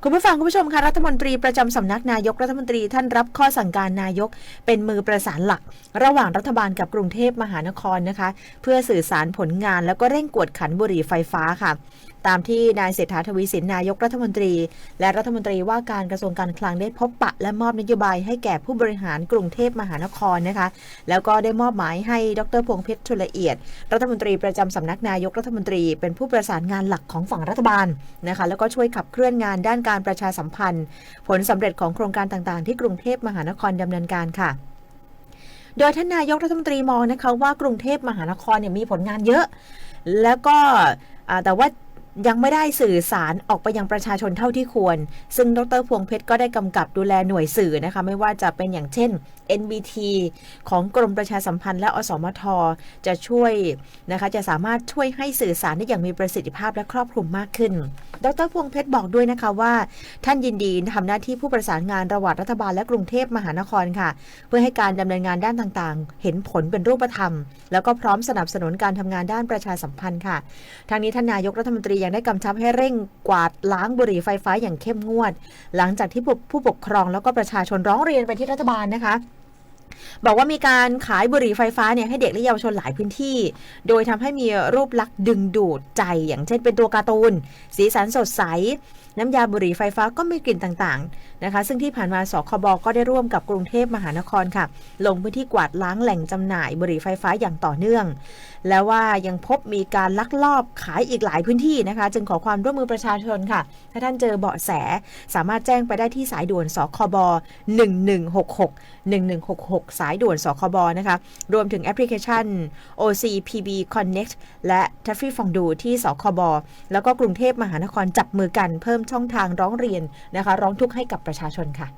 คุณผู้ฟังคุณผู้ชมคะรัฐมนตรีประจำสำนักนายกรัฐมนตรีท่านรับข้อสั่งการนายก เป็นมือประสานหลัก ระหว่างรัฐบาลกับกรุงเทพมหานครนะคะ เพื่อสื่อสารผลงานแล้วก็เร่งกวดขันบุหรี่ไฟฟ้าค่ะ ตามที่นายเศรษฐาทวีสินนายกรัฐมนตรี และรัฐมนตรีว่าการกระทรวงการคลังได้พบปะ และมอบนโยบายให้แก่ผู้บริหารกรุงเทพมหานครนะคะ แล้วก็ได้มอบหมายให้ดรพงเพชรชุลเอียด รัฐมนตรีประจำสำนักนายกรัฐมนตรี เป็นผู้ประสานงานหลักของฝั่งรัฐบาลนะคะแล้วก็ช่วยขับเคลื่อนงานด้านการประชาสัมพันธ์ ผลสำเร็จของโครงการต่างๆ ที่กรุงเทพมหานครดำเนินการค่ะโดยท่านนายกรัฐมนตรีมองนะคะว่ากรุงเทพมหานครเนี่ยมีผลงานเยอะ แล้วก็แต่ว่ายังไม่ได้สื่อสารออกไปยังประชาชนเท่าที่ควร ซึ่งดรพวงเพชรก็ได้กำกับดูแลหน่วยสื่อนะคะ ไม่ว่าจะเป็นอย่างเช่น NBT ของกรมประชาสัมพันธ์และอสมท จะช่วยนะคะ จะสามารถช่วยให้สื่อสารได้อย่างมีประสิทธิภาพและครอบคลุมมากขึ้น ดรพวงเพชรบอกด้วยนะคะว่า ท่านยินดีทำหน้าที่ผู้ประสานงานระหว่างรัฐบาลและกรุงเทพมหานครค่ะ เพื่อให้การดำเนินงานด้านต่างๆ เห็นผลเป็นรูปธรรม แล้วก็พร้อมสนับสนุนการทำงานด้านประชาสัมพันธ์ค่ะทางนี้ท่านนายกรัฐมนตรียังได้กำชับให้เร่งกวาดล้างบุหรี่ไฟฟ้าอย่างเข้มงวด หลังจากที่ผู้ปกครองแล้วก็ประชาชนร้องเรียนไปที่รัฐบาลนะคะ บอกว่ามีการขายบุหรี่ไฟฟ้าเนี่ยให้เด็กและเยาวชนหลายพื้นที่ โดยทำให้มีรูปลักษณ์ดึงดูดใจ อย่างเช่นเป็นตัวการ์ตูน สีสันสดใส น้ำยาบุหรี่ไฟฟ้าก็มีกลิ่นต่างๆนะคะ ซึ่งที่ผ่านมาสคบก็ได้ร่วมกับกรุงเทพมหานครค่ะ ลงพื้นที่กวาดล้างแหล่งจำหน่ายบุหรี่ไฟฟ้าอย่างต่อเนื่อง แล้วว่ายังพบมีการลักลอบขายอีกหลายพื้นที่นะคะ จึงขอความร่วมมือประชาชนค่ะ ถ้าท่านเจอเบาะแส สามารถแจ้งไปได้ที่สายด่วนสคบ1166 1166สายด่วนสคบนะคะ รวมถึงแอปพลิเคชัน OCPB Connect และ t a f f y f o n d u ที่สคบแล้วก็กรุงเทพมหานครจับมือกันเพิ่มช่องทางร้องเรียนนะคะ ร้องทุกข์ให้กับประชาชนค่ะ